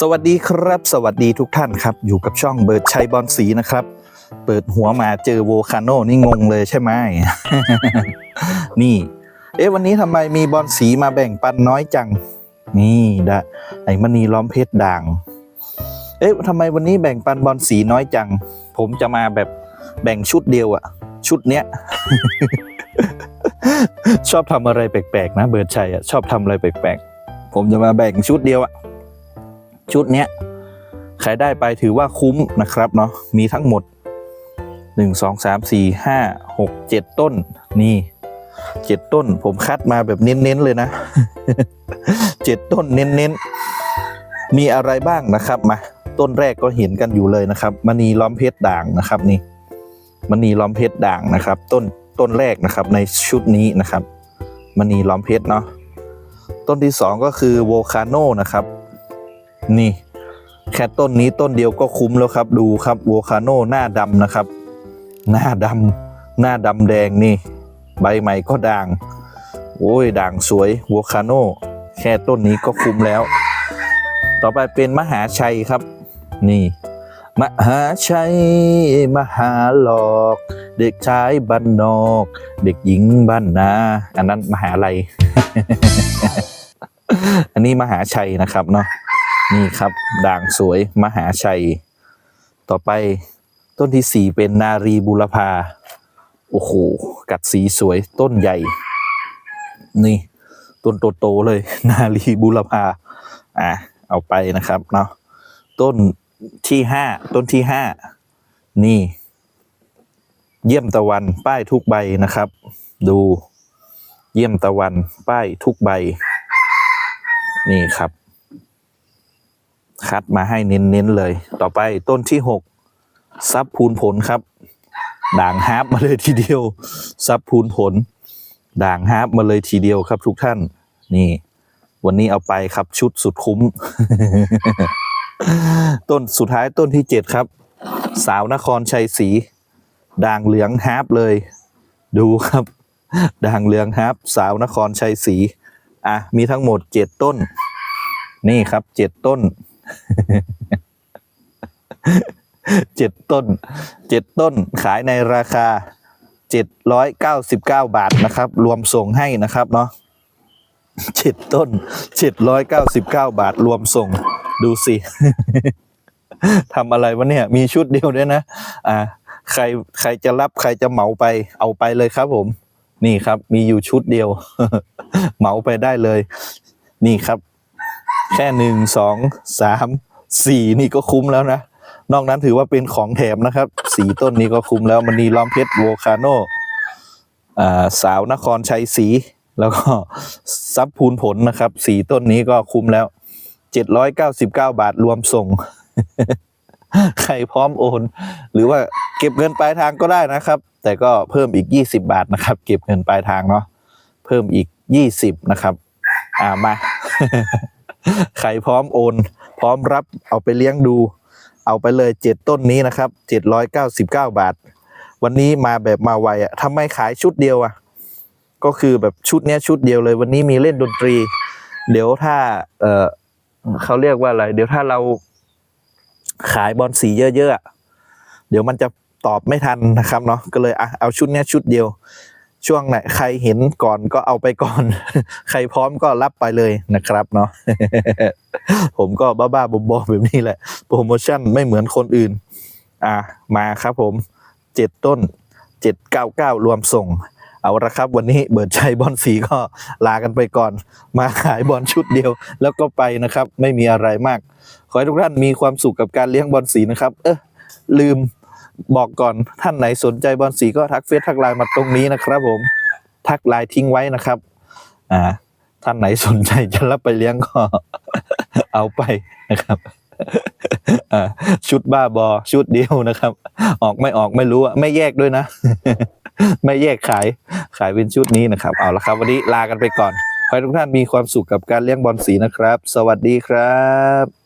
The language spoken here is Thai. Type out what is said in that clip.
สวัสดีครับ สวัสดีทุกท่านครับ อยู่กับช่องเบิร์ดชัยบอลสีนะครับ เปิดหัวมาเจอโวคาโนนี่งงเลยใช่ไหม นี่ เอ๊ะวันนี้ทำไมมีบอลสีมาแบ่งปันน้อยจัง นี่ดะไอ้มณีล้อมเพชรด่าง เอ๊ะทำไมวันนี้แบ่งปันบอลสีน้อยจัง ผมจะมาแบบแบ่งชุดเดียวอะชุดเนี้ย ชอบทำอะไรแปลกๆนะ เบิร์ดชัยอะชอบทำอะไรแปลกๆผมจะมาแบ่งชุดเดียวอะ ชุดเนี้ยใครได้ไปถือว่าคุ้มนะครับเนาะมีทั้งหมด 1 2 3 4 5 6 7 ต้น นี่7ต้น ผมคัดมาแบบเน้นๆเลยนะ7ต้นเน้นๆ มีอะไรบ้างนะครับมาต้นแรกก็เห็นกันอยู่เลยนะครับมณีล้อมเพชรด่างนะครับนี่มณีล้อมเพชรด่างนะครับ ต้นต้นแรกนะครับในชุดนี้นะครับมณีล้อมเพชรเนาะต้นที่สองก็คือโวคาโนนะครับ นี่ แค่ต้นนี้ต้นเดียวก็คุ้มแล้วครับ ดูครับโวคาโนหน้าดำนะครับ หน้าดำหน้าดำแดงนี่ ใบใหม่ก็ด่าง โอ้ยด่างสวยโวคาโนแค่ต้นนี้ก็คุ้มแล้ว ต่อไปเป็นมหาชัยครับ นี่ มหาชัย มหาหลอก เด็กชายบ้านนอก เด็กหญิงบ้านนาอันนั้นมหาลัยอันนี้มหาชัยนะครับเนาะ นี่ครับ ด่างสวยมหาชัย ต่อไปต้นที่สี่เป็นนารีบุรพา โอ้โห กัดสีสวยต้นใหญ่ นี่ ต้นโตๆเลย นารีบุรพา อะ เอาไปนะครับเนาะต้นที่ห้าต้นที่ห้านี่ เยี่ยมตะวันป้ายทุกใบนะครับ ดูเยี่ยมตะวันป้ายทุกใบ นี่ครับ คัดมาให้เน้นๆเลย ต่อไปต้นที่หกซับพูนผลครับ ด่างฮาร์ปมาเลยทีเดียว ซับพูนผล ด่างฮาร์ปมาเลยทีเดียวครับ ทุกท่าน นี่ วันนี้เอาไปครับชุดสุดคุ้ม ต้นสุดท้ายต้นที่เจ็ดครับ สาวนครชัยศรีด่างเหลืองฮาร์ปเลย ดูครับ ด่างเหลืองฮาร์ปสาวนครชัยศรีอะมีทั้งหมดเจ็ดต้น นี่ครับเจ็ดต้น เจ็ดต้นเจ็ดต้นขายในราคาเจ็ดร้อยเก้าสิบเก้าบาทนะครับ รวมส่งให้นะครับเนาะเจ็ดต้นเจ็ดร้อยเก้าสิบเก้าบาทรวมส่งดูสิทำอะไรวะเนี่ย มีชุดเดียวด้วยนะ อ่า ใครใครจะรับใครจะเหมาไปเอาไปเลยครับผม นี่ครับ มีอยู่ชุดเดียว เหมาไปได้เลย นี่ครับ แค่หนึ่งสองสามสี่นี่ก็คุ้มแล้วนะ นอกนั้นถือว่าเป็นของแถมนะครับสีต้นนี้ก็คุ้มแล้วมันนีล้อมเพชรโวคาโนสาวนครชัยศรีแล้วก็ซับพูนผลนะครับสีต้นนี้ก็คุ้มแล้วเจ็ดร้อยเก้าสิบเก้าบาทรวมส่ง ใครพร้อมโอน หรือว่าเก็บเงินปลายทางก็ได้นะครับ แต่ก็เพิ่มอีกยี่สิบาทนะครับ เก็บเงินปลายทางเนาะเพิ่มอีกยี่สิบนะครับ อ่ามา ใครพร้อมโอน พร้อมรับเอาไปเลี้ยงดู เอาไปเลยเจ็ดต้นนี้นะครับเจ็ดร้อยเก้าสิบเก้าบาท วันนี้มาแบบมาไวอะทำไมขายชุดเดียวอะก็คือแบบชุดเนี้ยชุดเดียวเลย วันนี้มีเล่นดนตรี เดี๋ยวถ้า เออเขาเรียกว่าอะไร เดี๋ยวถ้าเราขายบอลสีเยอะๆเดี๋ยวมันจะตอบไม่ทันนะครับเนาะก็เลยอะเอาชุดเนี้ยชุดเดียว ช่วงไหนใครเห็นก่อนก็เอาไปก่อน ใครพร้อมก็รับไปเลยนะครับเนาะผมก็บ้าๆบอๆแบบนี้แหละ โปรโมชั่นไม่เหมือนคนอื่น อะมาครับผมเจ็ดต้นเจ็ดเก้าเก้ารวมส่ง เอาละครับ วันนี้เบิร์ดชัยบอลสีก็ลากันไปก่อน มาขายบอลชุดเดียว แล้วก็ไปนะครับ ไม่มีอะไรมาก ขอให้ทุกท่านมีความสุขกับการเลี้ยงบอลสีนะครับ เออลืม บอกก่อนท่านไหนสนใจบอลสีก็ทักเฟซทักไลน์มาตรงนี้นะครับ ผม ทักไลน์ทิ้งไว้นะครับ อ่า ท่านไหนสนใจจะรับไปเลี้ยงก็ เอาไปนะครับอ่าชุดบ้าบอชุดเดียวนะครับ ออกไม่ออกไม่รู้อะไม่แยกด้วยนะ ไม่แยกขายขายเป็นชุดนี้นะครับ เอาละครับ วันนี้ลากันไปก่อนขอให้ทุกท่านมีความสุขกับการเลี้ยงบอลสีนะครับ สวัสดีครับ